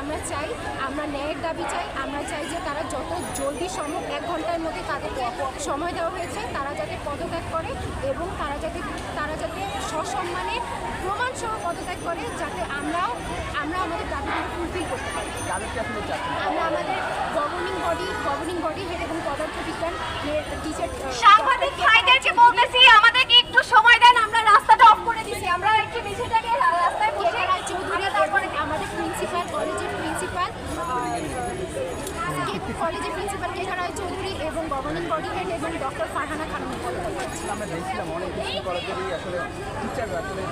আমরা চাই, আমরা ন্যায়ের দাবি চাই, আমরা চাই যে তারা যত জলদি সম্ভব এক ঘণ্টার মধ্যে তাদেরকে সময় দেওয়া হয়েছে, তারা যাতে পদত্যাগ করে এবং তারা যাতে তারা যাতে সসম্মানে প্রমাণ সহ পদত্যাগ করে যাতে আমরাও, আমরা আমাদের দাবিগুলো ফুলফিল করতে পারি। আমরা আমাদের governing body governing body head এবং পদার্থবিজ্ঞান টিচার সাংবাদিক আমাদেরকে একটু সময় দেন, আমরা রাস্তাটা অফ করে দিছি। আমরা একটু মিছিলটাকে রাস্তায় বসে কেশা রায় চৌধুরী তারপরে আমাদের প্রিন্সিপাল কলেজের প্রিন্সিপাল কলেজের প্রিন্সিপাল কেশা রায় চৌধুরী এবং গভর্নিং বডি হেড এবং ডক্টর ফারহানা খানম আমরা দেখছিলাম অনেক কলেজেরই আসলে আসলে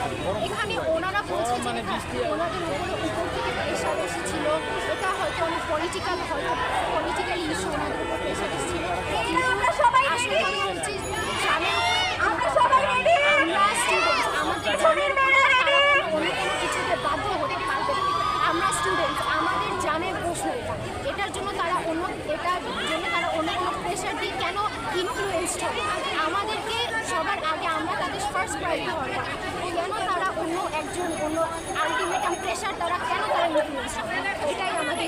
তাদের এখানে। ওনারা বলছে এটা ওনাদের উপরে উপর থেকে প্রেশার এসেছিল। এটা হয়তো অনেক পলিটিক্যাল হয়তো পলিটিক্যাল ইস্যু ওনাদের উপর প্রেশার এসেছিল। আমরা সবাই আসলে ready? কথা হচ্ছে জানেন আমরা সবাই ready? আমরা স্টুডেন্ট আমাদের ছবির মেলা ready? অন্য কোনো কিছুতে বাধ্য হতে পারবে না। আমরা স্টুডেন্ট আমাদের জানের প্রশ্ন এটা এটার জন্য তারা অন্য এটার জন্য তারা অন্য কোনো প্রেশার দিয়ে কেন ইনফ্লুয়েসড হবে আমাদেরকে সবার আগে আমরা তাদের ফার্স্ট প্রায়োরিটি হওয়ার কথা। কেন তারা অন্য একজন অন্য আলটিমেটাম প্রেশার দ্বারা কেন তারা ইনফ্লুয়েস এটাই আন্দোলনে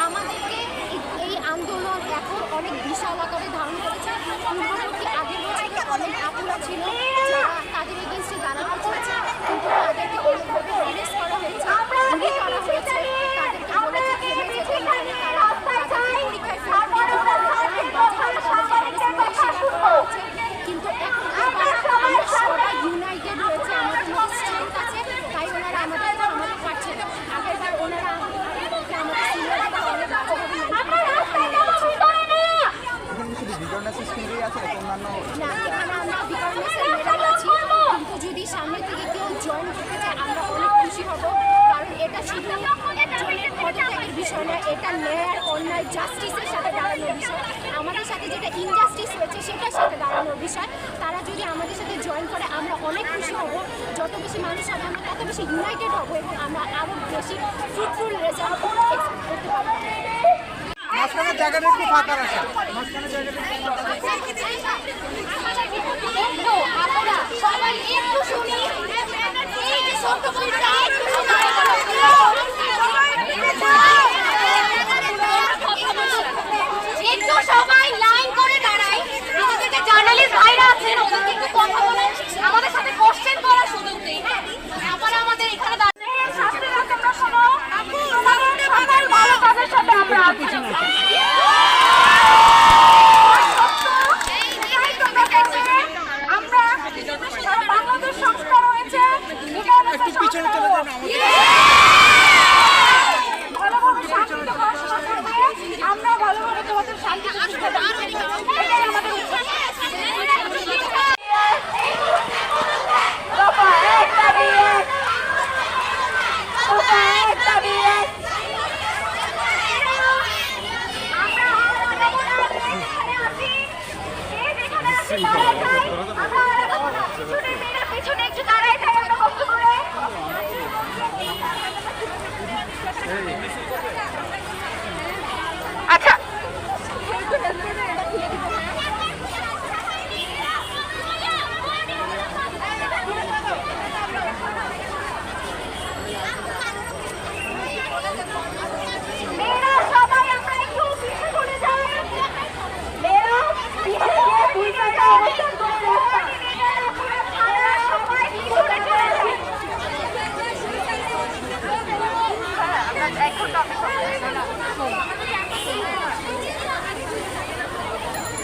আমাদেরকে এই- আন্দোলন এখন অনেক বিশাল আকারে ধারণ করেছে পূর্ববর্তী আগের বছরে অনেক আপুরা ছিল যারা তাদের এগেনস্টে দাঁড়াতে চেয়েছে কিন্তু তাদেরকে অনেকভাবে হ্যারেস করা হয়েছে গুলি করা হয়েছে তাদেরকে বলেছে থেমে যেতে নাহলে তারা তাদেরকে পরীক্ষায় ফেল দিতে হবে অনেক বাজেভাবে তাদেরকে harassment এর শিকার করা হয়েছে। কিন্তু এখন আবার আমরা সবাই ইউনাইটেড হয়েছে আমাদের মধ্যে স্ট্রেংথ আছে তাই ওনারা আমাদের থামাতে পারছে না আগেরবার ওনারা আগেরবারকে আমাদের সিনিয়ররা অনেক বাজেভাবে এখানে শুধু বিজয়নাথ স্কুলেই আছে নাকি অন্যান্য না এখানে আমরা বিকারণের মেডাল আছি কিন্তু যদি সামনে থেকে কেউ জয়েন করতে চায় আমরা অনেক খুশি হব। কারণ এটা শুধু একজনের পদত্যাগের বিষয় না এটা ন্যায় অন্যায় জাস্টিসের সাথে দাঁড়ানোর বিষয়। আমাদের সাথে যেটা ইনজাস্টিস হয়েছে সেটার সাথে দাঁড়ানোর বিষয়। তারা যদি আমাদের সাথে জয়েন করে আমরা অনেক খুশি হব। যত বেশি মানুষ হবে আমরা তত বেশি ইউনাইটেড হব এবং আমরা আরও বেশি ফ্রুটফুল রেজাল্ট করতে পারব। মাঝখানে জায়গাটা একটু ফাঁকা রাখা মাঝখানে জায়গাটা একটু ফাঁকা রাখা। একটু আমরা সবাই একটু শুনি এই যে ছোট্ট বোনটা একটু শোনায় একটু সবাই লাইন করে দাঁড়াই যে জার্নালিস্ট ভাইরা আছেন ওদেরকে একটু কথা বলে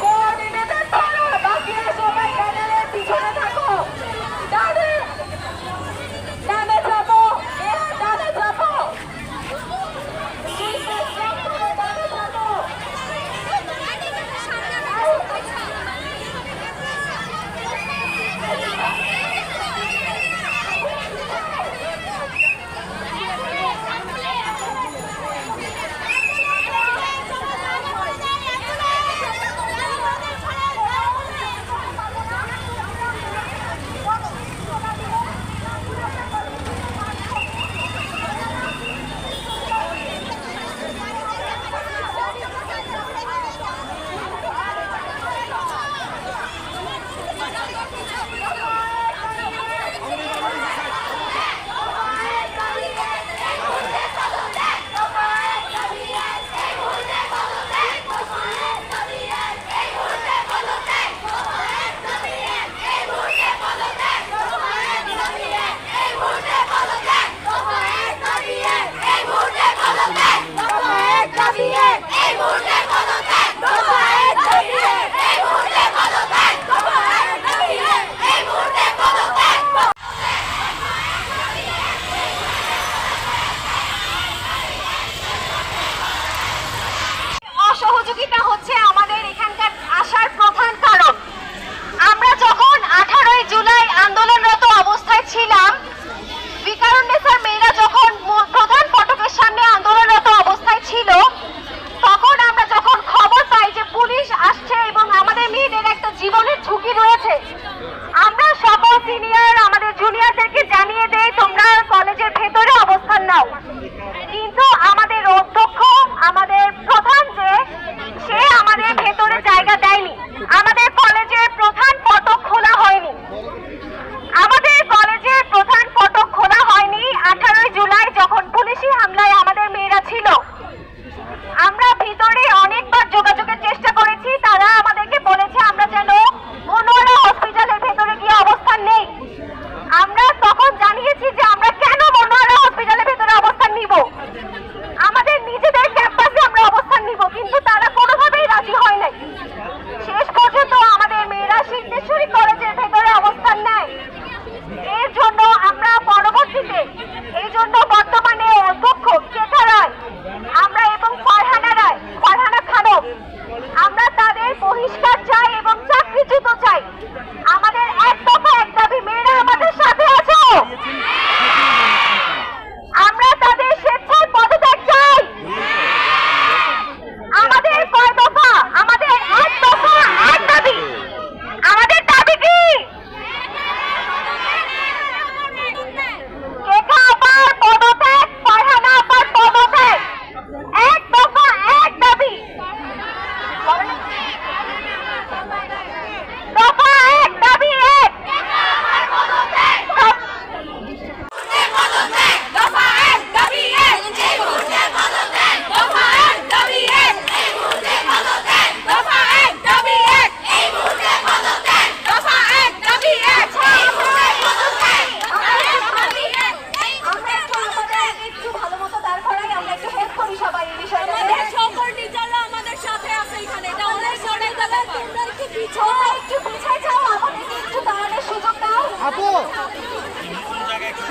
কোঅর্ডিনেটর পাড়া বাকিরা সবাই প্যানেলের পিছনে সহযোগিতা হচ্ছে আমাদের এখানকার আসার প্রধান কারণ। আমরা যখন আঠারোই জুলাই আন্দোলনরত অবস্থায় ছিলাম বিকারুন্নেসার মেয়েরা যখন প্রধান ফটকের সামনে আন্দোলনরত অবস্থায় ছিল, তখন আমরা যখন খবর পাই যে পুলিশ আসছে এবং আমাদের মেয়েদের একটা জীবনের ঝুঁকি রয়েছে, আমরা সকল সিনিয়র আমাদের জুনিয়রদেরকে জানিয়ে দেই, তোমরা কলেজের ভেতরে অবস্থান নাও। এবং